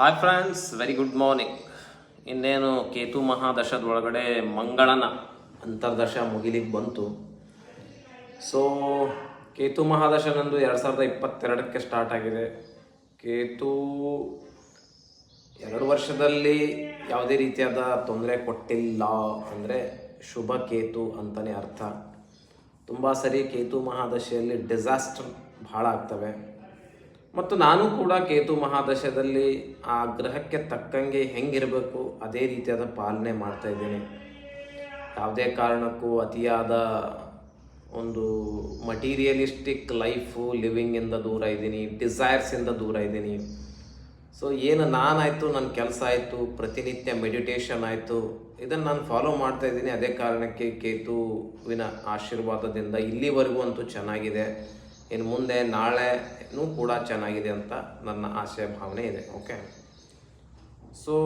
Hi friends very good morning ಇನ್ನೇನು ಕೇತು ಮಹಾದಶದ ಒಳಗಡೆ ಮಂಗಳನ ಅಂತರ್ದಶ ಮುಗಿಲಿಕ್ಕೆ ಬಂತು. ಸೊ ಕೇತು ಮಹಾದಶನಂದು ಎರಡು ಸಾವಿರದ ಇಪ್ಪತ್ತೆರಡಕ್ಕೆ ಸ್ಟಾರ್ಟ್ ಆಗಿದೆ. ಕೇತು ಎರಡು ವರ್ಷದಲ್ಲಿ ಯಾವುದೇ ರೀತಿಯಾದ ತೊಂದರೆ ಕೊಟ್ಟಿಲ್ಲ ಅಂದರೆ ಶುಭ ಕೇತು ಅಂತಲೇ ಅರ್ಥ. ತುಂಬ ಸರಿ ಕೇತು ಮಹಾದಶೆಯಲ್ಲಿ ಡಿಸಾಸ್ಟರ್ ಭಾಳ ಆಗ್ತವೆ. ಮತ್ತು ನಾನು ಕೂಡ ಕೇತು ಮಹಾದಶದಲ್ಲಿ ಆ ಗ್ರಹಕ್ಕೆ ತಕ್ಕಂಗೆ ಹೆಂಗಿರಬೇಕು, ಅದೇ ರೀತಿಯಾದ ಪಾಲನೆ ಮಾಡ್ತಾ ಇದ್ದೇನೆ. ಯಾವುದೇ ಕಾರಣಕ್ಕೂ ಅತಿಯಾದ ಒಂದು ಮಟೀರಿಯಲಿಸ್ಟಿಕ್ ಲೈಫು ಲಿವಿಂಗಿಂದ ದೂರ ಇದ್ದೀನಿ ಡಿಸೈರ್ಸಿಂದ ದೂರ ಇದ್ದೀನಿ. ಸೊ ಏನು ನಾನಾಯಿತು ನನ್ನ ಕೆಲಸ ಆಯಿತು, ಪ್ರತಿನಿತ್ಯ ಮೆಡಿಟೇಷನ್ ಆಯಿತು, ಇದನ್ನು ನಾನು ಫಾಲೋ ಮಾಡ್ತಾ ಇದ್ದೀನಿ. ಅದೇ ಕಾರಣಕ್ಕೆ ಕೇತುವಿನ ಆಶೀರ್ವಾದದಿಂದ ಇಲ್ಲಿವರೆಗೂ ಅಂತೂ ಚೆನ್ನಾಗಿದೆ. ಇನ್ನು ಮುಂದೆ ನಾಳೆನೂ ಕೂಡ ಚೆನ್ನಾಗಿದೆ ಅಂತ ನನ್ನ ಆಶಯ ಭಾವನೆ ಇದೆ ಓಕೆ ಸೊ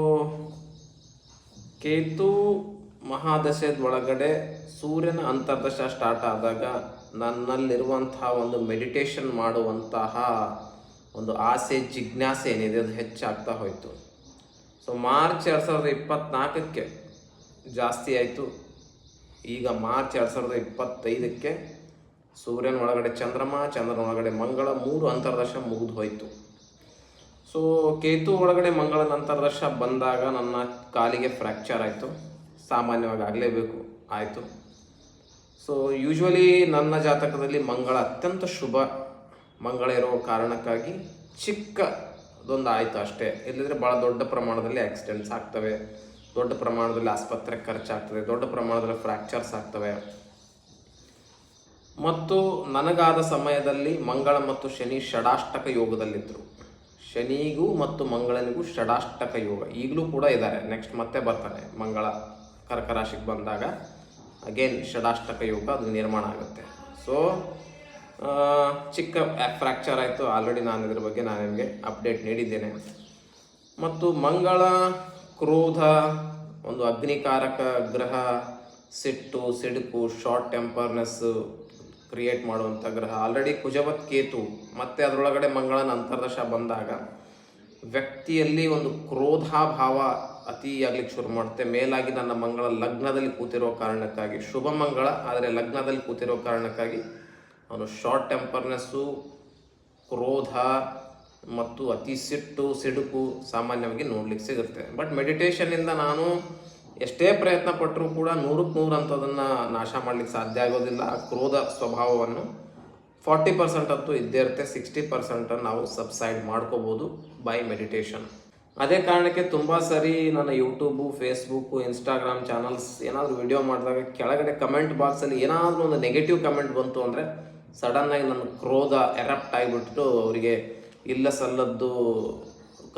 ಕೇತು ಮಹಾದಶೆದ ಒಳಗಡೆ ಸೂರ್ಯನ ಅಂತರ್ದಶ ಸ್ಟಾರ್ಟ್ ಆದಾಗ ನನ್ನಲ್ಲಿರುವಂತಹ ಒಂದು ಮೆಡಿಟೇಷನ್ ಮಾಡುವಂತಹ ಒಂದು ಆಸೆ, ಜಿಜ್ಞಾಸೆ ಏನಿದೆ ಅದು ಹೆಚ್ಚಾಗ್ತಾ ಹೋಯಿತು. ಸೊ ಮಾರ್ಚ್ ಎರಡು ಸಾವಿರದ ಇಪ್ಪತ್ತ್ನಾಲ್ಕಕ್ಕೆ ಜಾಸ್ತಿ ಆಯಿತು. ಈಗ ಮಾರ್ಚ್ ಎರಡು ಸಾವಿರದ ಇಪ್ಪತ್ತೈದಕ್ಕೆ ಸೂರ್ಯನ ಒಳಗಡೆ ಚಂದ್ರಮ, ಚಂದ್ರನ ಒಳಗಡೆ ಮಂಗಳ ಮೂರು ಅಂತರ್ದಶ ಮುಗಿದು ಹೋಯಿತು. ಸೊ ಕೇತು ಒಳಗಡೆ ಮಂಗಳನ ಅಂತರ್ದಶ ಬಂದಾಗ ನನ್ನ ಕಾಲಿಗೆ ಫ್ರ್ಯಾಕ್ಚರ್ ಆಯಿತು. ಸಾಮಾನ್ಯವಾಗಿ ಆಗಲೇಬೇಕು, ಆಯಿತು. ಸೊ ಯೂಶ್ವಲಿ ನನ್ನ ಜಾತಕದಲ್ಲಿ ಮಂಗಳ ಅತ್ಯಂತ ಶುಭ. ಮಂಗಳ ಇರೋ ಕಾರಣಕ್ಕಾಗಿ ಚಿಕ್ಕದೊಂದು ಆಯಿತು ಅಷ್ಟೇ. ಇಲ್ಲದ್ರೆ ಭಾಳ ದೊಡ್ಡ ಪ್ರಮಾಣದಲ್ಲಿ ಆಕ್ಸಿಡೆಂಟ್ಸ್ ಆಗ್ತವೆ. ದೊಡ್ಡ ಪ್ರಮಾಣದಲ್ಲಿ ಆಸ್ಪತ್ರೆ ಖರ್ಚಾಗ್ತದೆ. ದೊಡ್ಡ ಪ್ರಮಾಣದಲ್ಲಿ ಫ್ರ್ಯಾಕ್ಚರ್ಸ್ ಆಗ್ತವೆ. ಮತ್ತು ನನಗಾದ ಸಮಯದಲ್ಲಿ ಮಂಗಳ ಮತ್ತು ಶನಿ ಷಡಾಷ್ಟಕ ಯೋಗದಲ್ಲಿದ್ದರು. ಶನಿಗೂ ಮತ್ತು ಮಂಗಳನಿಗೂ ಷಡಾಷ್ಟಕ ಯೋಗ. ಈಗಲೂ ಕೂಡ ಇದ್ದಾರೆ. ನೆಕ್ಸ್ಟ್ ಮತ್ತೆ ಬರ್ತಾರೆ ಮಂಗಳ ಕರ್ಕ ರಾಶಿಗೆ ಬಂದಾಗ ಅಗೇನ್ ಷಡಾಷ್ಟಕ ಯೋಗ ಅದು ನಿರ್ಮಾಣ ಆಗುತ್ತೆ. ಸೊ ಚಿಕ್ಕ ಫ್ರ್ಯಾಕ್ಚರ್ ಆಯಿತು. ಆಲ್ರೆಡಿ ನಾನು ಇದ್ರ ಬಗ್ಗೆ ನಾನು ನಿಮಗೆ ಅಪ್ಡೇಟ್ ನೀಡಿದ್ದೇನೆ. ಮತ್ತು ಮಂಗಳ, ಕ್ರೋಧ, ಒಂದು ಅಗ್ನಿಕಾರಕ ಗ್ರಹ, ಸಿಟ್ಟು, ಸಿಡುಕು ಶಾರ್ಟ್ ಟೆಂಪರ್ನೆಸ್ ಕ್ರಿಯೇಟ್ ಮಾಡುವಂಥ ಗ್ರಹ. ಆಲ್ರೆಡಿ ಕುಜವತ್ ಕೇತು, ಮತ್ತೆ ಅದರೊಳಗಡೆ ಮಂಗಳನ ಅಂತರ್ದಶ ಬಂದಾಗ ವ್ಯಕ್ತಿಯಲ್ಲಿ ಒಂದು ಕ್ರೋಧಾಭಾವ ಭಾವ ಆಗ್ಲಿಕ್ಕೆ ಶುರು ಮಾಡುತ್ತೆ. ಮೇಲಾಗಿ ನನ್ನ ಮಂಗಳ ಲಗ್ನದಲ್ಲಿ ಕೂತಿರೋ ಕಾರಣಕ್ಕಾಗಿ. ಶುಭ ಮಂಗಳ, ಆದರೆ ಲಗ್ನದಲ್ಲಿ ಕೂತಿರೋ ಕಾರಣಕ್ಕಾಗಿ ಅವನು ಶಾರ್ಟ್ ಟೆಂಪರ್ನೆಸ್ಸು ಕ್ರೋಧ ಮತ್ತು ಅತಿ ಸಿಟ್ಟು, ಸಿಡುಕು ಸಾಮಾನ್ಯವಾಗಿ ನೋಡ್ಲಿಕ್ಕೆ ಸಿಗುತ್ತೆ. ಬಟ್ ಮೆಡಿಟೇಷನಿಂದ ನಾನು ಎಷ್ಟೇ ಪ್ರಯತ್ನ ಪಟ್ಟರೂ ಕೂಡ ನೂರಕ್ಕೆ ನೂರು ಅಂಥದನ್ನು ನಾಶ ಮಾಡ್ಲಿಕ್ಕೆ ಸಾಧ್ಯ ಆಗೋದಿಲ್ಲ. ಆ ಕ್ರೋಧ ಸ್ವಭಾವವನ್ನು ಫಾರ್ಟಿ ಪರ್ಸೆಂಟ್ ಅಂತೂ ಇದ್ದೇ ಇರುತ್ತೆ. ಸಿಕ್ಸ್ಟಿ ಪರ್ಸೆಂಟನ್ನು ನಾವು ಸಬ್ಸೈಡ್ ಮಾಡ್ಕೋಬೋದು ಬೈ ಮೆಡಿಟೇಷನ್. ಅದೇ ಕಾರಣಕ್ಕೆ ತುಂಬ ಸರಿ ನನ್ನ ಯೂಟ್ಯೂಬು, ಫೇಸ್ಬುಕ್ಕು, ಇನ್ಸ್ಟಾಗ್ರಾಮ್ ಚಾನಲ್ಸ್ ಏನಾದರೂ ವಿಡಿಯೋ ಮಾಡಿದಾಗ ಕೆಳಗಡೆ ಕಮೆಂಟ್ ಬಾಕ್ಸಲ್ಲಿ ಏನಾದರೂ ಒಂದು ನೆಗೆಟಿವ್ ಕಮೆಂಟ್ ಬಂತು ಅಂದರೆ ಸಡನ್ನಾಗಿ ನನ್ನ ಕ್ರೋಧ ಎರಪ್ಟ್ ಆಗಿಬಿಟ್ಟು ಅವರಿಗೆ ಇಲ್ಲ ಸಲ್ಲದ್ದು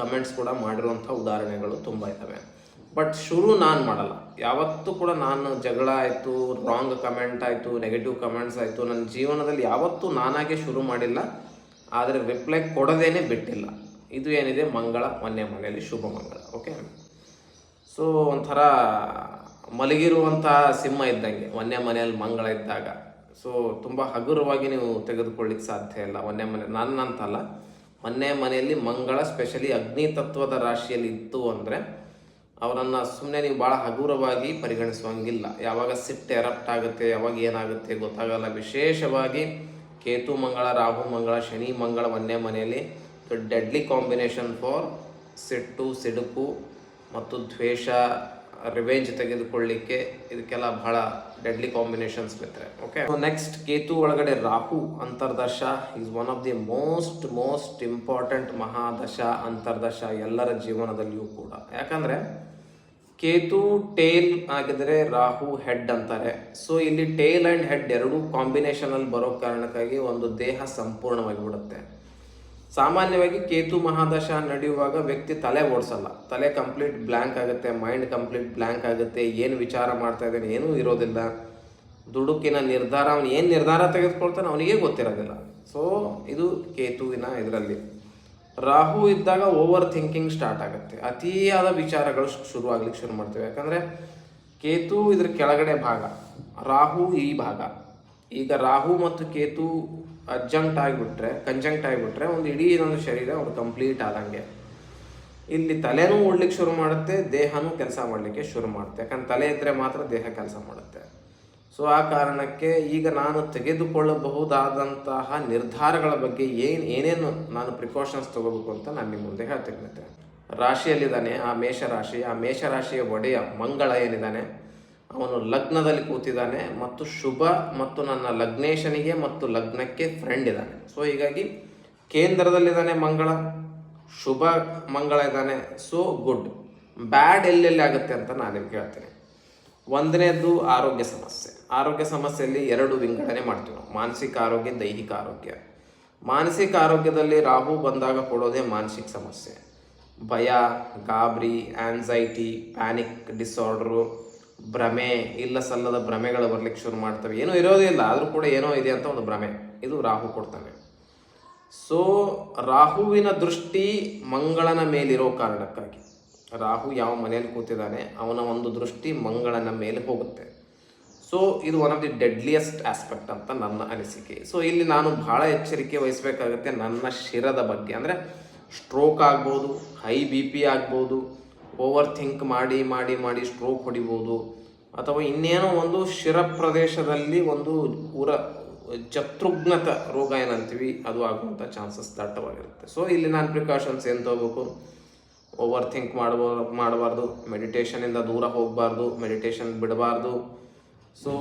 ಕಮೆಂಟ್ಸ್ ಕೂಡ ಮಾಡಿರುವಂಥ ಉದಾಹರಣೆಗಳು ತುಂಬ ಇದ್ದಾವೆ. ಬಟ್ ಶುರು ನಾನು ಮಾಡಲ್ಲ. ಯಾವತ್ತೂ ಕೂಡ ನಾನು ಜಗಳ ಆಯಿತು ರಾಂಗ್ ಕಮೆಂಟ್ ಆಯಿತು ನೆಗೆಟಿವ್ ಕಮೆಂಟ್ಸ್ ಆಯಿತು, ನನ್ನ ಜೀವನದಲ್ಲಿ ಯಾವತ್ತೂ ನಾನಾಗೆ ಶುರು ಮಾಡಿಲ್ಲ. ಆದರೆ ರಿಪ್ಲೈ ಕೊಡೋದೇನೆ ಬಿಟ್ಟಿಲ್ಲ. ಇದು ಏನಿದೆ? ಮಂಗಳ ಮೊನ್ನೆ ಮನೆಯಲ್ಲಿ ಶುಭ ಮಂಗಳ ಓಕೆ ಸೊ ಒಂಥರ ಮಲಗಿರುವಂಥ ಸಿಂಹ ಇದ್ದಂಗೆ ಒಂದೇ ಮನೆಯಲ್ಲಿ ಮಂಗಳ ಇದ್ದಾಗ. ಸೊ ತುಂಬ ಹಗುರವಾಗಿ ನೀವು ತೆಗೆದುಕೊಳ್ಳಿಕ್ಕೆ ಸಾಧ್ಯ ಇಲ್ಲ ಒಂದೇ ಮನೆ, ನನ್ನಂತಲ್ಲ. ಮೊನ್ನೆ ಮನೆಯಲ್ಲಿ ಮಂಗಳ ಸ್ಪೆಷಲಿ ಅಗ್ನಿ ತತ್ವದ ರಾಶಿಯಲ್ಲಿ ಇತ್ತು ಅಂದರೆ ಅವರನ್ನು ಸುಮ್ಮನೆ ನೀವು ಭಾಳ ಹಗುರವಾಗಿ ಪರಿಗಣಿಸುವಂಗಿಲ್ಲ. ಯಾವಾಗ ಸಿಟ್ಟು ಎರಪ್ಟ್ ಆಗುತ್ತೆ, ಯಾವಾಗ ಏನಾಗುತ್ತೆ ಗೊತ್ತಾಗಲ್ಲ. ವಿಶೇಷವಾಗಿ ಕೇತು ಮಂಗಳ, ರಾಹು ಮಂಗಳ, ಶನಿ ಮಂಗಳ ಒಂದೇ ಮನೆಯಲ್ಲಿ ಡೆಡ್ಲಿ ಕಾಂಬಿನೇಷನ್ ಫಾರ್ ಸಿಟ್ಟು, ಸಿಡುಕು ಮತ್ತು ದ್ವೇಷ ರಿವೆಂಜ್ ತೆಗೆದುಕೊಳ್ಳಿಕ್ಕೆ ಇದಕ್ಕೆಲ್ಲ ಬಹಳ ಡೆಡ್ಲಿ ಕಾಂಬಿನೇಷನ್ಸ್ ಬಿತ್ತರೆ ಓಕೆ ನೆಕ್ಸ್ಟ್ ಕೇತು ಒಳಗಡೆ Rahu ಅಂತರ್ದಶ is one of the most most important ಮಹಾದಶ ಅಂತರ್ದಶ ಎಲ್ಲರ ಜೀವನದಲ್ಲಿಯೂ ಕೂಡ. ಯಾಕಂದರೆ ಕೇತು ಟೇಲ್ ಆಗಿದ್ರೆ ರಾಹು ಹೆಡ್ ಅಂತಾರೆ. ಸೊ, ಇಲ್ಲಿ ಟೇಲ್ ಆ್ಯಂಡ್ ಹೆಡ್ ಎರಡೂ ಕಾಂಬಿನೇಷನಲ್ಲಿ ಬರೋ ಕಾರಣಕ್ಕಾಗಿ ಒಂದು ದೇಹ ಸಂಪೂರ್ಣವಾಗಿ ಬಿಡುತ್ತೆ ಸಾಮಾನ್ಯವಾಗಿ ಕೇತು ಮಹಾದಶ ನಡೆಯುವಾಗ ವ್ಯಕ್ತಿ ತಲೆ ಓಡಿಸಲ್ಲ. ತಲೆ ಕಂಪ್ಲೀಟ್ ಬ್ಲ್ಯಾಂಕ್ ಆಗುತ್ತೆ ಮೈಂಡ್ ಕಂಪ್ಲೀಟ್ ಬ್ಲ್ಯಾಂಕ್ ಆಗುತ್ತೆ, ಏನು ವಿಚಾರ ಮಾಡ್ತಾ ಇದ್ದಾನೆ, ಏನೂ ಇರೋದಿಲ್ಲ. ದುಡುಕಿನ ನಿರ್ಧಾರ, ಅವನು ಏನು ನಿರ್ಧಾರ ತೆಗೆದುಕೊಳ್ತಾನೆ ಅವನಿಗೆ ಗೊತ್ತಿರೋದಿಲ್ಲ. ಸೊ, ಇದು ಕೇತುವಿನ ಇದರಲ್ಲಿ. ರಾಹು ಇದ್ದಾಗ ಓವರ್ ಥಿಂಕಿಂಗ್ ಸ್ಟಾರ್ಟ್ ಆಗುತ್ತೆ. ಅತಿಯಾದ ವಿಚಾರಗಳು ಶುರು ಆಗ್ಲಿಕ್ಕೆ ಶುರು ಮಾಡ್ತೇವೆ. ಯಾಕಂದರೆ ಕೇತು ಇದ್ರ ಕೆಳಗಡೆ ಭಾಗ, ರಾಹು ಈ ಭಾಗ. ಈಗ ರಾಹು ಮತ್ತು ಕೇತು ಅಜ್ಜಂಕ್ಟ್ ಆಗಿಬಿಟ್ರೆ ಕಂಜಂಕ್ಟ್ ಆಗಿಬಿಟ್ರೆ ಒಂದು ಇಡೀ ಒಂದು ಶರೀರ ಒಂದು ಕಂಪ್ಲೀಟ್ ಆದಂಗೆ. ಇಲ್ಲಿ ತಲೆನೂ ಓಡ್ಲಿಕ್ಕೆ ಶುರು ಮಾಡುತ್ತೆ, ದೇಹನೂ ಕೆಲಸ ಮಾಡಲಿಕ್ಕೆ ಶುರು ಮಾಡುತ್ತೆ. ಯಾಕಂದ್ರೆ ತಲೆ ಇದ್ದರೆ ಮಾತ್ರ ದೇಹ ಕೆಲಸ ಮಾಡುತ್ತೆ. ಸೊ ಆ ಕಾರಣಕ್ಕೆ ಈಗ ನಾನು ತೆಗೆದುಕೊಳ್ಳಬಹುದಾದಂತಹ ನಿರ್ಧಾರಗಳ ಬಗ್ಗೆ ಏನು ಏನೇನು ನಾನು ಪ್ರಿಕಾಷನ್ಸ್ ತಗೋಬೇಕು ಅಂತ ನಾನು ನಿಮ್ಮ ಮುಂದೆ ಹೇಳ್ತೀನಿ ಮತ್ತೆ ರಾಶಿಯಲ್ಲಿದ್ದಾನೆ, ಆ ಮೇಷ ರಾಶಿ ಆ ಮೇಷ ರಾಶಿಯ ಒಡೆಯ ಮಂಗಳ ಏನಿದ್ದಾನೆ, ಅವನು ಲಗ್ನದಲ್ಲಿ ಕೂತಿದ್ದಾನೆ ಮತ್ತು ಶುಭ ಮತ್ತು ನನ್ನ ಲಗ್ನೇಶನಿಗೆ ಮತ್ತು ಲಗ್ನಕ್ಕೆ ಫ್ರೆಂಡ್ ಇದ್ದಾನೆ. ಸೊ ಹೀಗಾಗಿ ಕೇಂದ್ರದಲ್ಲಿದ್ದಾನೆ ಮಂಗಳ, ಶುಭ ಮಂಗಳ ಇದ್ದಾನೆ. So good. ಬ್ಯಾಡ್ ಎಲ್ಲೆಲ್ಲಿ ಆಗುತ್ತೆ ಅಂತ ನಾನು ನಿಮ್ಗೆ ಹೇಳ್ತೀನಿ. ಒಂದನೇದು ಆರೋಗ್ಯ ಸಮಸ್ಯೆ. ಆರೋಗ್ಯ ಸಮಸ್ಯೆಯಲ್ಲಿ ಎರಡು ವಿಂಗಡಣೆ ಮಾಡ್ತೀವಿ ನಾವು. ಮಾನಸಿಕ ಆರೋಗ್ಯ, ದೈಹಿಕ ಆರೋಗ್ಯ. ಮಾನಸಿಕ ಆರೋಗ್ಯದಲ್ಲಿ ರಾಹು ಬಂದಾಗ ಕೊಡೋದೇ ಮಾನಸಿಕ ಸಮಸ್ಯೆ. ಭಯ, ಗಾಬರಿ ಆನ್ಸೈಟಿ ಪ್ಯಾನಿಕ್ ಡಿಸಾರ್ಡ್ರು ಭ್ರಮೆ, ಇಲ್ಲ ಸಲ್ಲದ ಭ್ರಮೆಗಳು ಬರಲಿಕ್ಕೆ ಶುರು ಮಾಡ್ತವೆ. ಏನೂ ಇರೋದೇ ಇಲ್ಲ, ಆದರೂ ಕೂಡ ಏನೋ ಇದೆ ಅಂತ ಒಂದು ಭ್ರಮೆ. ಇದು ರಾಹು ಕೊಡ್ತಾನೆ ಸೊ ರಾಹುವಿನ ದೃಷ್ಟಿ ಮಂಗಳನ ಮೇಲಿರೋ ಕಾರಣಕ್ಕಾಗಿ. ರಾಹು ಯಾವ ಮನೆಯಲ್ಲಿ ಕೂತಿದ್ದಾನೆ, ಅವನ ಒಂದು ದೃಷ್ಟಿ ಮಂಗಳನ ಮೇಲೆ ಹೋಗುತ್ತೆ. ಸೊ ಇದು one of the deadliest aspect ಅಂತ ನನ್ನ ಅನಿಸಿಕೆ. ಸೊ ಇಲ್ಲಿ ನಾನು ಬಹಳ ಎಚ್ಚರಿಕೆ ವಹಿಸಬೇಕಾಗುತ್ತೆ ನನ್ನ ಶಿರದ ಬಗ್ಗೆ. ಅಂದರೆ ಸ್ಟ್ರೋಕ್ ಆಗ್ಬೋದು ಹೈ ಬಿ ಪಿ ಆಗ್ಬೋದು ಓವರ್ ಥಿಂಕ್ ಮಾಡಿ ಮಾಡಿ ಮಾಡಿ ಸ್ಟ್ರೋಕ್ ಹೊಡಿಬೋದು, ಅಥವಾ ಇನ್ನೇನೋ ಒಂದು ಶಿರ ಪ್ರದೇಶದಲ್ಲಿ ಒಂದು ಊರ ಚತುರ್ಘ್ನತ ರೋಗ ಏನಂತೀವಿ, ಅದು ಆಗುವಂಥ ಚಾನ್ಸಸ್ ದಟ್ಟವಾಗಿರುತ್ತೆ. ಸೊ ಇಲ್ಲಿ ನಾನು ಪ್ರಿಕಾಷನ್ಸ್ ಏನು ತಗೋಬೇಕು? ಓವರ್ ಥಿಂಕ್ ಮಾಡಬೋ ಮಾಡಬಾರ್ದು. ಮೆಡಿಟೇಷನಿಂದ ದೂರ ಹೋಗಬಾರ್ದು. ಮೆಡಿಟೇಷನ್ ಬಿಡಬಾರ್ದು. ಸೊ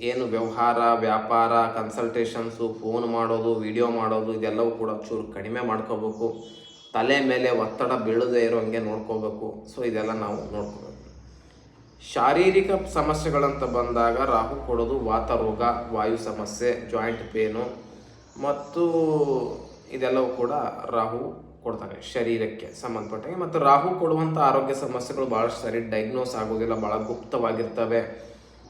ಏನು ವ್ಯವಹಾರ, ವ್ಯಾಪಾರ ಕನ್ಸಲ್ಟೇಷನ್ಸು ಫೋನ್ ಮಾಡೋದು ವಿಡಿಯೋ ಮಾಡೋದು, ಇದೆಲ್ಲವೂ ಕೂಡ ಚೂರು ಕಡಿಮೆ ಮಾಡ್ಕೋಬೇಕು. ತಲೆ ಮೇಲೆ ಒತ್ತಡ ಬೀಳದೇ ಇರೋ ಹಂಗೆ ನೋಡ್ಕೋಬೇಕು. ಸೊ ಇದೆಲ್ಲ ನಾವು ನೋಡ್ಕೋಬೇಕು. ಶಾರೀರಿಕ ಸಮಸ್ಯೆಗಳಂತ ಬಂದಾಗ ರಾಹು ಕೊಡೋದು ವಾತ ರೋಗ, ವಾಯು ಸಮಸ್ಯೆ ಜಾಯಿಂಟ್ ಪೇನು ಮತ್ತು ಇದೆಲ್ಲವೂ ಕೂಡ ರಾಹು ಕೊಡ್ತಾನೆ ಶರೀರಕ್ಕೆ ಸಂಬಂಧಪಟ್ಟಂಗೆ. ಮತ್ತು ರಾಹು ಕೊಡುವಂಥ ಆರೋಗ್ಯ ಸಮಸ್ಯೆಗಳು ಭಾಳಷ್ಟು ಸರಿ ಡೈಗ್ನೋಸ್ ಆಗೋದಿಲ್ಲ ಭಾಳ ಗುಪ್ತವಾಗಿರ್ತವೆ.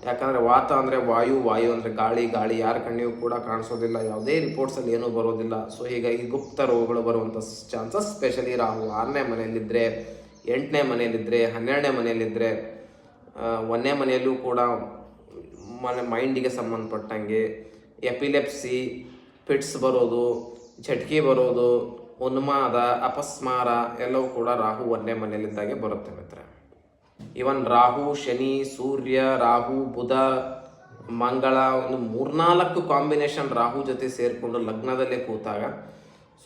ಯಾಕಂದರೆ ವಾತ ಅಂದರೆ ವಾಯು ವಾಯು ಅಂದರೆ ಗಾಳಿ ಗಾಳಿ, ಯಾರ ಕಣ್ಣಿಗೂ ಕೂಡ ಕಾಣಿಸೋದಿಲ್ಲ, ಯಾವುದೇ ರಿಪೋರ್ಟ್ಸಲ್ಲಿ ಏನೂ ಬರೋದಿಲ್ಲ. ಸೊ ಹೀಗಾಗಿ ಗುಪ್ತ ರೋಗಗಳು ಬರುವಂಥ ಚಾನ್ಸಸ್ ಸ್ಪೆಷಲಿ ರಾಹು ಆರನೇ ಮನೆಯಲ್ಲಿದ್ದರೆ ಎಂಟನೇ ಮನೆಯಲ್ಲಿದ್ದರೆ ಹನ್ನೆರಡನೇ ಮನೆಯಲ್ಲಿದ್ದರೆ ಒಂದನೇ ಮನೆಯಲ್ಲೂ ಕೂಡ ಮನೆ ಮೈಂಡಿಗೆ ಸಂಬಂಧಪಟ್ಟಂಗೆ ಎಪಿಲೆಪ್ಸಿ ಪಿಟ್ಸ್ ಬರೋದು ಝಟ್ಕಿ ಬರೋದು ಉನ್ಮಾದ, ಅಪಸ್ಮಾರ ಎಲ್ಲವೂ ಕೂಡ ರಾಹು ಒಂದೇ ಮನೆಯಲ್ಲಿದ್ದಾಗೆ ಬರುತ್ತೆ ಮಿತ್ರ ಇವನ್ ರಾಹು, ಶನಿ, ಸೂರ್ಯ, ರಾಹು, ಬುಧ, ಮಂಗಳ ಒಂದು ಮೂರ್ನಾಲ್ಕು ಕಾಂಬಿನೇಷನ್ ರಾಹು ಜೊತೆ ಸೇರಿಕೊಂಡು ಲಗ್ನದಲ್ಲೇ ಕೂತಾಗ,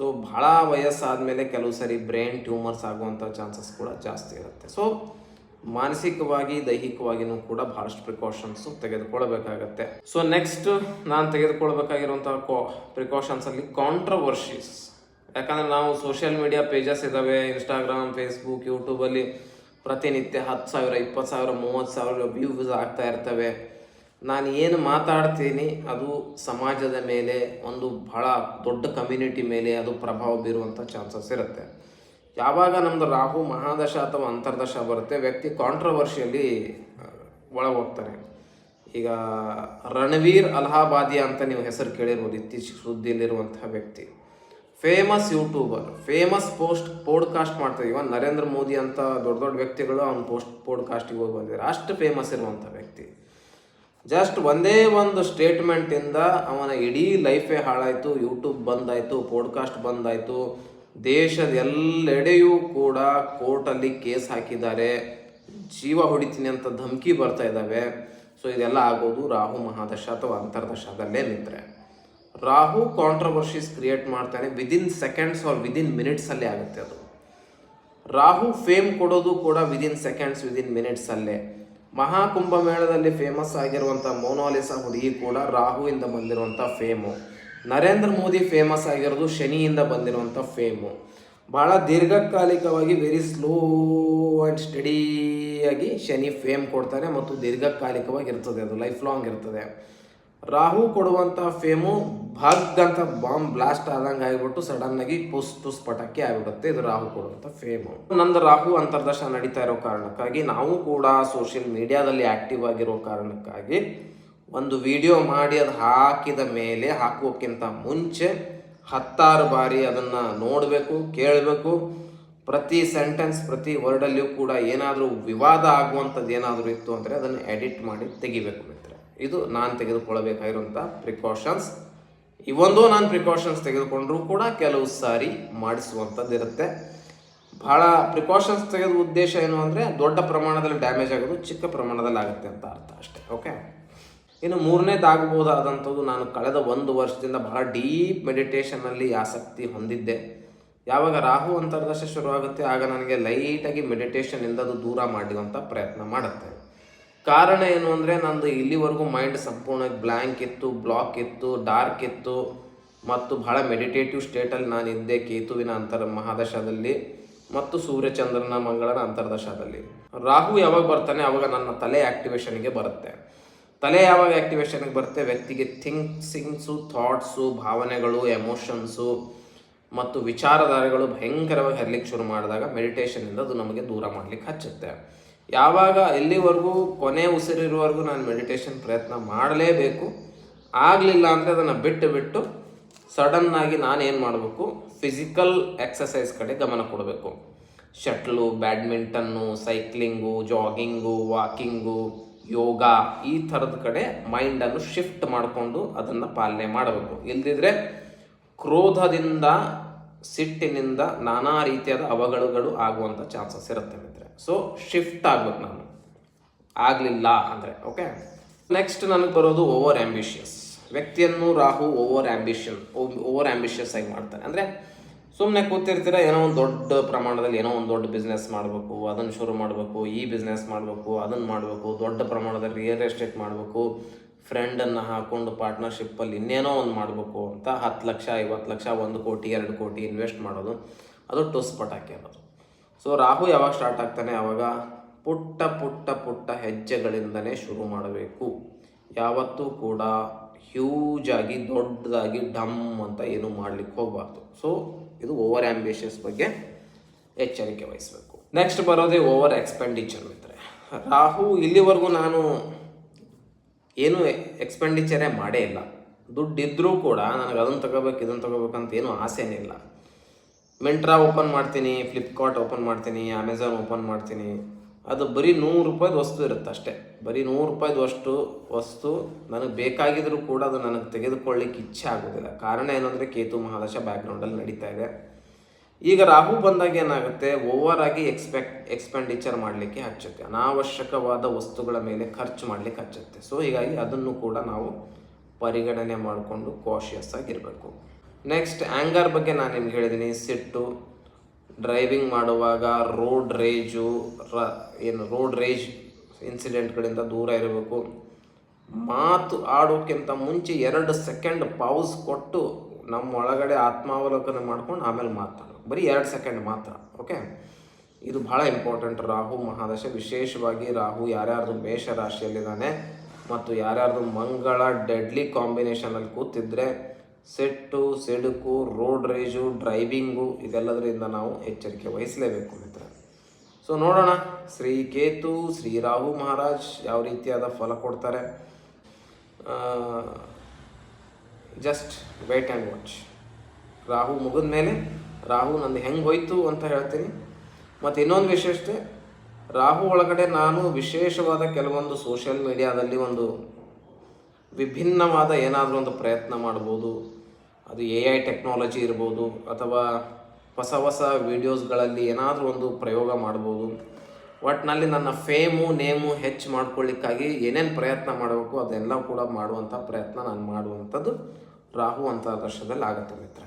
ಸೊ ಭಾಳ ವಯಸ್ಸಾದಮೇಲೆ ಕೆಲವು ಸರಿ ಬ್ರೈನ್ ಟ್ಯೂಮರ್ಸ್ ಆಗುವಂಥ ಚಾನ್ಸಸ್ ಕೂಡ ಜಾಸ್ತಿ ಇರುತ್ತೆ. ಸೊ ಮಾನಸಿಕವಾಗಿ, ದೈಹಿಕವಾಗಿನೂ ಕೂಡ ಬಹಳಷ್ಟು ಪ್ರಿಕಾಷನ್ಸು ತೆಗೆದುಕೊಳ್ಬೇಕಾಗತ್ತೆ ಸೊ ನೆಕ್ಸ್ಟ್ ನಾನು ತೆಗೆದುಕೊಳ್ಬೇಕಾಗಿರುವಂಥ ಕೋ, ಪ್ರಿಕಾಷನ್ಸಲ್ಲಿ ಕಾಂಟ್ರವರ್ಷೀಸ್ ಯಾಕಂದರೆ ನಾವು ಸೋಷಿಯಲ್ ಮೀಡಿಯಾ ಪೇಜಸ್ ಇದ್ದಾವೆ ಇನ್ಸ್ಟಾಗ್ರಾಮ್ ಫೇಸ್ಬುಕ್ ಯೂಟ್ಯೂಬಲ್ಲಿ ಪ್ರತಿನಿತ್ಯ ಹತ್ತು ಸಾವಿರ, ಇಪ್ಪತ್ತು ಸಾವಿರ, ಮೂವತ್ತು ಸಾವಿರ ವ್ಯೂಸ್ ಆಗ್ತಾ ಇರ್ತವೆ. ನಾನು ಏನು ಮಾತಾಡ್ತೀನಿ, ಅದು ಸಮಾಜದ ಮೇಲೆ, ಒಂದು ಬಹಳ ದೊಡ್ಡ ಕಮ್ಯುನಿಟಿ ಮೇಲೆ ಅದು ಪ್ರಭಾವ ಬೀರುವಂಥ ಚಾನ್ಸಸ್ ಇರುತ್ತೆ. ಯಾವಾಗ ನಮ್ಮದು ರಾಹು ಮಹಾದಶ ಅಥವಾ ಅಂತರ್ದಶ ಬರುತ್ತೆ, ವ್ಯಕ್ತಿ ಕಾಂಟ್ರವರ್ಷಿಯಲ್ಲಿ ಒಳಗೋಗ್ತಾರೆ. ಈಗ ರಣವೀರ್ ಅಲಹಾಬಾದಿ ಅಂತ ನೀವು ಹೆಸರು ಕೇಳಿರ್ಬೋದು, ಇತ್ತೀಚೆಗೆ ಸುದ್ದಿಯಲ್ಲಿರುವಂತಹ ವ್ಯಕ್ತಿ. Famous YouTuber famous post podcast ಮಾಡ್ತಾರೆ. ಇವನ್ ನರೇಂದ್ರ ಮೋದಿ ಅಂತ ದೊಡ್ಡ ದೊಡ್ಡ ವ್ಯಕ್ತಿಗಳು ಅವ್ನ ಪೋಸ್ಟ್ ಪೋಡ್ಕಾಸ್ಟಿಗೆ ಹೋಗಿ ಬಂದಿದ್ದಾರೆ. ಅಷ್ಟು ಫೇಮಸ್ ಇರುವಂಥ ವ್ಯಕ್ತಿ. ಜಸ್ಟ್ ಒಂದೇ ಒಂದು ಸ್ಟೇಟ್ಮೆಂಟಿಂದ ಅವನ ಇಡೀ ಲೈಫೇ ಹಾಳಾಯಿತು. ಯೂಟ್ಯೂಬ್ ಬಂದಾಯಿತು ಪೋಡ್ಕಾಸ್ಟ್ ಬಂದಾಯಿತು. ದೇಶದ ಎಲ್ಲೆಡೆಯೂ ಕೂಡ ಕೋರ್ಟಲ್ಲಿ ಕೇಸ್ ಹಾಕಿದ್ದಾರೆ. ಜೀವ ಹೊಡಿತೀನಿ ಅಂತ ಧಮಕಿ ಬರ್ತಾ ಇದ್ದಾವೆ. ಸೊ ಇದೆಲ್ಲ ಆಗೋದು ರಾಹು ಮಹಾದಶ ಅಥವಾ ಅಂತರ್ದಶದಲ್ಲೇ ನಿಂತರೆ. ರಾಹು ಕಾಂಟ್ರವರ್ಷೀಸ್ ಕ್ರಿಯೇಟ್ ಮಾಡ್ತಾನೆ ವಿದಿನ್ ಸೆಕೆಂಡ್ಸ್ ಆರ್ ವಿದಿನ್ ಮಿನಿಟ್ಸಲ್ಲೇ ಆಗುತ್ತೆ ಅದು. ರಾಹು ಫೇಮ್ ಕೊಡೋದು ಕೂಡ ವಿದಿನ್ ಸೆಕೆಂಡ್ಸ್ ವಿದಿನ್ ಮಿನಿಟ್ಸ್ ಅಲ್ಲೇ. ಮಹಾಕುಂಭಮೇಳದಲ್ಲಿ ಫೇಮಸ್ ಆಗಿರುವಂಥ ಮೋನಾಲಿಸಾ ಹುಡುಗಿ ಕೂಡ ರಾಹುವಿಂದ ಬಂದಿರುವಂಥ ಫೇಮು ನರೇಂದ್ರ ಮೋದಿ ಫೇಮಸ್ ಆಗಿರೋದು ಶನಿಯಿಂದ ಬಂದಿರುವಂಥ ಫೇಮು ಭಾಳ ದೀರ್ಘಕಾಲಿಕವಾಗಿ ವೆರಿ ಸ್ಲೋ ಆ್ಯಂಡ್ ಸ್ಟಡಿಯಾಗಿ ಶನಿ ಫೇಮ್ ಕೊಡ್ತಾನೆ ಮತ್ತು ದೀರ್ಘಕಾಲಿಕವಾಗಿ ಇರ್ತದೆ ಅದು ಲೈಫ್ ಲಾಂಗ್ ಇರ್ತದೆ. ರಾಹು ಕೊಡುವಂಥ ಫೇಮು ಭಾಗ್ ಅಂತ ಬಾಂಬ್ ಬ್ಲಾಸ್ಟ್ ಆದಂಗೆ ಆಗಿಬಿಟ್ಟು ಸಡನ್ ಆಗಿ ಪುಸ್ ಪುಸ್ ಪಟಕ್ಕೆ ಆಗಿಬಿಡುತ್ತೆ. ಇದು ರಾಹು ಕೊಡುವಂಥ ಫೇಮು ನಂದು ರಾಹು ಅಂತರ್ದರ್ಶನ ನಡೀತಾ ಇರೋ ಕಾರಣಕ್ಕಾಗಿ, ನಾವು ಕೂಡ ಸೋಷಿಯಲ್ ಮೀಡಿಯಾದಲ್ಲಿ ಆಕ್ಟಿವ್ ಆಗಿರೋ ಕಾರಣಕ್ಕಾಗಿ ಒಂದು ವಿಡಿಯೋ ಮಾಡಿ ಅದು ಹಾಕಿದ ಮೇಲೆ ಹಾಕುವಕ್ಕಿಂತ ಮುಂಚೆ ಹತ್ತಾರು ಬಾರಿ ಅದನ್ನು ನೋಡಬೇಕು, ಕೇಳಬೇಕು. ಪ್ರತಿ ಸೆಂಟೆನ್ಸ್ ಪ್ರತಿ ವರ್ಡಲ್ಲಿಯೂ ಕೂಡ ಏನಾದರೂ ವಿವಾದ ಆಗುವಂಥದ್ದು ಏನಾದರೂ ಇತ್ತು ಅಂದರೆ ಅದನ್ನು ಎಡಿಟ್ ಮಾಡಿ ತೆಗಿಬೇಕು. ಇದು ನಾನು ತೆಗೆದುಕೊಳ್ಳಬೇಕಾಗಿರುವಂಥ ಪ್ರಿಕಾಷನ್ಸ್ ಇವೊಂದು ನಾನು ಪ್ರಿಕಾಷನ್ಸ್ ತೆಗೆದುಕೊಂಡರೂ ಕೂಡ ಕೆಲವು ಸಾರಿ ಮಾಡಿಸುವಂಥದ್ದು ಇರುತ್ತೆ. ಭಾಳ ಪ್ರಿಕಾಷನ್ಸ್ ತೆಗೆದ ಉದ್ದೇಶ ಏನು ಅಂದರೆ ದೊಡ್ಡ ಪ್ರಮಾಣದಲ್ಲಿ ಡ್ಯಾಮೇಜ್ ಆಗೋದು, ಚಿಕ್ಕ ಪ್ರಮಾಣದಲ್ಲಿ ಆಗುತ್ತೆ ಅಂತ ಅರ್ಥ ಅಷ್ಟೇ ಓಕೆ ಇನ್ನು ಮೂರನೇದಾಗಬಹುದಾದಂಥದ್ದು ನಾನು ಕಳೆದ ಒಂದು ವರ್ಷದಿಂದ ಬಹಳ ಡೀಪ್ ಮೆಡಿಟೇಷನಲ್ಲಿ ಆಸಕ್ತಿ ಹೊಂದಿದ್ದೆ. ಯಾವಾಗ ರಾಹು ಅಂತರ್ದಶ ಶುರುವಾಗುತ್ತೆ, ಆಗ ನನಗೆ ಲೈಟಾಗಿ ಮೆಡಿಟೇಷನಿಂದ ಅದು ದೂರ ಮಾಡುವಂಥ ಪ್ರಯತ್ನ ಮಾಡುತ್ತೆ. ಕಾರಣ ಏನು ಅಂದರೆ ನಂದು ಇಲ್ಲಿವರೆಗೂ ಮೈಂಡ್ ಸಂಪೂರ್ಣವಾಗಿ ಬ್ಲ್ಯಾಂಕ್ ಇತ್ತು ಬ್ಲಾಕ್ ಇತ್ತು ಡಾರ್ಕ್ ಇತ್ತು. ಮತ್ತು ಬಹಳ ಮೆಡಿಟೇಟಿವ್ ಸ್ಟೇಟಲ್ಲಿ ನಾನು ಇದ್ದೆ ಕೇತುವಿನ ಅಂತರ ಮಹಾದಶದಲ್ಲಿ ಮತ್ತು ಸೂರ್ಯಚಂದ್ರನ ಮಂಗಳನ ಅಂತರ್ದಶದಲ್ಲಿ. ರಾಹು ಯಾವಾಗ ಬರ್ತಾನೆ ಅವಾಗ ನನ್ನ ತಲೆ ಆಕ್ಟಿವೇಶನ್ಗೆ ಬರುತ್ತೆ. ತಲೆ ಯಾವಾಗ ಆಕ್ಟಿವೇಶನ್ಗೆ ಬರುತ್ತೆ? ವ್ಯಕ್ತಿಗೆ ಥಿಂಕ್ಸಿಂಗ್ಸು ಥಾಟ್ಸು ಭಾವನೆಗಳು ಎಮೋಷನ್ಸು ಮತ್ತು ವಿಚಾರಧಾರೆಗಳು ಭಯಂಕರವಾಗಿ ಹರಲಿಕ್ಕೆ ಶುರು ಮಾಡಿದಾಗ ಮೆಡಿಟೇಷನಿಂದ ಅದು ನಮಗೆ ದೂರ ಮಾಡ್ಲಿಕ್ಕೆ ಹಚ್ಚುತ್ತೆ. ಯಾವಾಗ ಎಲ್ಲಿವರೆಗೂ ಕೊನೆ ಉಸಿರಿರುವವರೆಗೂ ನಾನು ಮೆಡಿಟೇಷನ್ ಪ್ರಯತ್ನ ಮಾಡಲೇಬೇಕು. ಆಗಲಿಲ್ಲ ಅಂದರೆ ಅದನ್ನು ಬಿಟ್ಟು ಬಿಟ್ಟು ಸಡನ್ನಾಗಿ ನಾನೇನು ಮಾಡಬೇಕು? ಫಿಸಿಕಲ್ ಎಕ್ಸಸೈಸ್ ಕಡೆ ಗಮನ ಕೊಡಬೇಕು. Shuttle, badminton cycling jogging walking yoga ಈ ಥರದ ಕಡೆ ಮೈಂಡನ್ನು ಶಿಫ್ಟ್ ಮಾಡಿಕೊಂಡು ಅದನ್ನು ಪಾಲನೆ ಮಾಡಬೇಕು. ಇಲ್ದಿದ್ರೆ ಕ್ರೋಧದಿಂದ ಸಿಟ್ಟಿನಿಂದ ನಾನಾ ರೀತಿಯಾದ ಅವಘಡಗಳು ಆಗುವಂಥ ಚಾನ್ಸಸ್ ಇರುತ್ತೆ ಮಿತ್ರೆ ಸೊ ಶಿಫ್ಟ್ ಆಗ್ಬೇಕು ನಾನು. ಆಗಲಿಲ್ಲ ಅಂದರೆ ಓಕೆ ನೆಕ್ಸ್ಟ್ ನನಗೆ ಬರೋದು ಓವರ್ ಆ್ಯಂಬಿಷಿಯಸ್ ವ್ಯಕ್ತಿಯನ್ನು Rahu over ambition over ambitious ಆಗಿ ಮಾಡ್ತಾರೆ. ಅಂದರೆ ಸುಮ್ಮನೆ ಕೂತಿರ್ತೀರ, ಏನೋ ಒಂದು ದೊಡ್ಡ ಪ್ರಮಾಣದಲ್ಲಿ ಏನೋ ಒಂದು ದೊಡ್ಡ ಬಿಸ್ನೆಸ್ ಮಾಡಬೇಕು, ಅದನ್ನು ಶುರು ಮಾಡಬೇಕು, ಈ ಬಿಸ್ನೆಸ್ ಮಾಡಬೇಕು, ಅದನ್ನು ಮಾಡಬೇಕು, ದೊಡ್ಡ ಪ್ರಮಾಣದಲ್ಲಿ ರಿಯಲ್ ಎಸ್ಟೇಟ್ ಮಾಡಬೇಕು ಫ್ರೆಂಡನ್ನು ಹಾಕೊಂಡು ಪಾರ್ಟ್ನರ್ಶಿಪ್ಪಲ್ಲಿ ಇನ್ನೇನೋ ಒಂದು ಮಾಡಬೇಕು ಅಂತ ಹತ್ತು ಲಕ್ಷ, ಐವತ್ತು ಲಕ್ಷ, ಒಂದು ಕೋಟಿ, ಎರಡು ಕೋಟಿ ಇನ್ವೆಸ್ಟ್ ಮಾಡೋದು. ಅದು ಟುಸ್ ಪಟಾಕಿ ಅನ್ನೋದು ಸೊ ರಾಹು ಯಾವಾಗ ಸ್ಟಾರ್ಟ್ ಆಗ್ತಾನೆ? ಆವಾಗ ಪುಟ್ಟ ಪುಟ್ಟ ಪುಟ್ಟ ಹೆಜ್ಜೆಗಳಿಂದನೇ ಶುರು ಮಾಡಬೇಕು. ಯಾವತ್ತೂ ಕೂಡ ಹ್ಯೂಜ್ ಆಗಿ, ದೊಡ್ಡದಾಗಿ ಡಮ್ ಅಂತ ಏನು ಮಾಡ್ಲಿಕ್ಕೆ ಹೋಗಬಾರ್ದು. ಸೊ ಇದು ಓವರ್ ಆ್ಯಂಬಿಷಿಯಸ್ ಬಗ್ಗೆ ಎಚ್ಚರಿಕೆ ವಹಿಸಬೇಕು. ನೆಕ್ಸ್ಟ್ ಬರೋದೇ ಓವರ್ ಎಕ್ಸ್ಪೆಂಡಿಚರ್ ಮಿತ್ರ ರಾಹು ಇಲ್ಲಿವರೆಗೂ ನಾನು ಏನು ಎಕ್ಸ್ಪೆಂಡಿಚರೇ ಮಾಡೇ ಇಲ್ಲ. ದುಡ್ಡು ಇದ್ದರೂ ಕೂಡ ನನಗೆ ಅದನ್ನು ತಗೋಬೇಕು ಇದನ್ನು ತಗೋಬೇಕಂತ ಏನೂ ಆಸೆನೇ ಇಲ್ಲ. ಮಿಂಟ್ರಾ ಓಪನ್ ಮಾಡ್ತೀನಿ ಫ್ಲಿಪ್ಕಾರ್ಟ್ ಓಪನ್ ಮಾಡ್ತೀನಿ ಅಮೆಝಾನ್ ಓಪನ್ ಮಾಡ್ತೀನಿ. ಅದು ಬರೀ ನೂರು ರೂಪಾಯ್ದು ವಸ್ತು ಇರುತ್ತೆ ಅಷ್ಟೇ. ಬರೀ ನೂರು ರೂಪಾಯ್ದು ಅಷ್ಟು ವಸ್ತು ನನಗೆ ಬೇಕಾಗಿದ್ದರೂ ಕೂಡ ಅದು ನನಗೆ ತೆಗೆದುಕೊಳ್ಳಿಕ್ಕೆ ಇಚ್ಛೆ ಆಗೋದಿಲ್ಲ. ಕಾರಣ ಏನಂದರೆ ಕೇತು ಮಹಾದಶ ಬ್ಯಾಕ್ಗ್ರೌಂಡಲ್ಲಿ ನಡೀತಾ ಇದೆ. ಈಗ ರಾಹು ಬಂದಾಗ ಏನಾಗುತ್ತೆ? ಓವರ್ ಆಗಿ ಎಕ್ಸ್ಪೆಕ್ಟ್, ಎಕ್ಸ್ಪೆಂಡಿಚರ್ ಮಾಡಲಿಕ್ಕೆ ಹಚ್ಚುತ್ತೆ. ಅನಾವಶ್ಯಕವಾದ ವಸ್ತುಗಳ ಮೇಲೆ ಖರ್ಚು ಮಾಡಲಿಕ್ಕೆ ಹಚ್ಚುತ್ತೆ. ಸೊ ಹೀಗಾಗಿ ಅದನ್ನು ಕೂಡ ನಾವು ಪರಿಗಣನೆ ಮಾಡಿಕೊಂಡು ಕಾಶಿಯಸ್ ಆಗಿರಬೇಕು. ನೆಕ್ಸ್ಟ್ ಆ್ಯಂಗರ್ ಬಗ್ಗೆ ನಾನು ನಿಮ್ಗೆ ಹೇಳಿದ್ದೀನಿ ಸಿಟ್ಟು ಡ್ರೈವಿಂಗ್ ಮಾಡುವಾಗ ರೋಡ್ ರೇಜು ರ, ಏನು ರೋಡ್ ರೇಜ್ ಇನ್ಸಿಡೆಂಟ್ಗಳಿಂದ ದೂರ ಇರಬೇಕು. ಮಾತು ಆಡೋಕ್ಕಿಂತ ಮುಂಚೆ ಎರಡು ಸೆಕೆಂಡ್ ಪೌಸ್ ಕೊಟ್ಟು ನಮ್ಮ ಒಳಗಡೆ ಆತ್ಮಾವಲೋಕನ ಮಾಡ್ಕೊಂಡು ಆಮೇಲೆ ಮಾತಾಡೋದು. ಬರೀ ಎರಡು ಸೆಕೆಂಡ್ ಮಾತ್ರ ಓಕೆ ಇದು ಭಾಳ ಇಂಪಾರ್ಟೆಂಟ್ ರಾಹು ಮಹಾದಶ, ವಿಶೇಷವಾಗಿ ರಾಹು ಯಾರ್ಯಾರ್ದು ಮೇಷ ರಾಶಿಯಲ್ಲಿದ್ದಾನೆ ಮತ್ತು ಯಾರ್ಯಾರ್ದು ಮಂಗಳ ಡೆಡ್ಲಿ ಕಾಂಬಿನೇಷನಲ್ಲಿ ಕೂತಿದ್ರೆ, ಸೆಟ್ಟು, ಸಿಡುಕು ರೋಡ್ ರೇಜು ಡ್ರೈವಿಂಗು ಇದೆಲ್ಲದರಿಂದ ನಾವು ಎಚ್ಚರಿಕೆ ವಹಿಸಲೇಬೇಕು ಮಿತ್ರ ಸೊ ನೋಡೋಣ. ಶ್ರೀ ಕೇತು ಶ್ರೀ ರಾಹು ಮಹಾರಾಜ್ ಯಾವ ರೀತಿಯಾದ ಫಲ ಕೊಡ್ತಾರೆ? Just wait and watch Rahu ಮುಗಿದ ಮೇಲೆ ರಾಹು ನಂದು ಹೆಂಗೆ ಹೋಯ್ತು ಅಂತ ಹೇಳ್ತೀನಿ. ಮತ್ತು ಇನ್ನೊಂದು ವಿಶೇಷತೆ, ರಾಹು ಒಳಗಡೆ ನಾನು ವಿಶೇಷವಾದ ಕೆಲವೊಂದು ಸೋಷಿಯಲ್ ಮೀಡಿಯಾದಲ್ಲಿ ಒಂದು ವಿಭಿನ್ನವಾದ ಏನಾದರೂ ಒಂದು ಪ್ರಯತ್ನ ಮಾಡ್ಬೋದು. ಅದು ಎ ಐ ಟೆಕ್ನಾಲಜಿ ಇರ್ಬೋದು, ಅಥವಾ ಹೊಸ ಹೊಸ ವೀಡಿಯೋಸ್ಗಳಲ್ಲಿ ಏನಾದರೂ ಒಂದು ಪ್ರಯೋಗ ಮಾಡ್ಬೋದು. ಒಟ್ಟಿನಲ್ಲಿ ನನ್ನ ಫೇಮು ನೇಮು ಹೆಚ್ಚು ಮಾಡ್ಕೊಳ್ಳಿಕ್ಕಾಗಿ ಏನೇನು ಪ್ರಯತ್ನ ಮಾಡಬೇಕು ಅದೆಲ್ಲ ಕೂಡ ಮಾಡುವಂಥ ಪ್ರಯತ್ನ ನಾನು ಮಾಡುವಂಥದ್ದು ರಾಹು ಅಂತ ವರ್ಷದಲ್ಲಿ ಆಗುತ್ತೆ ಮಿತ್ರ.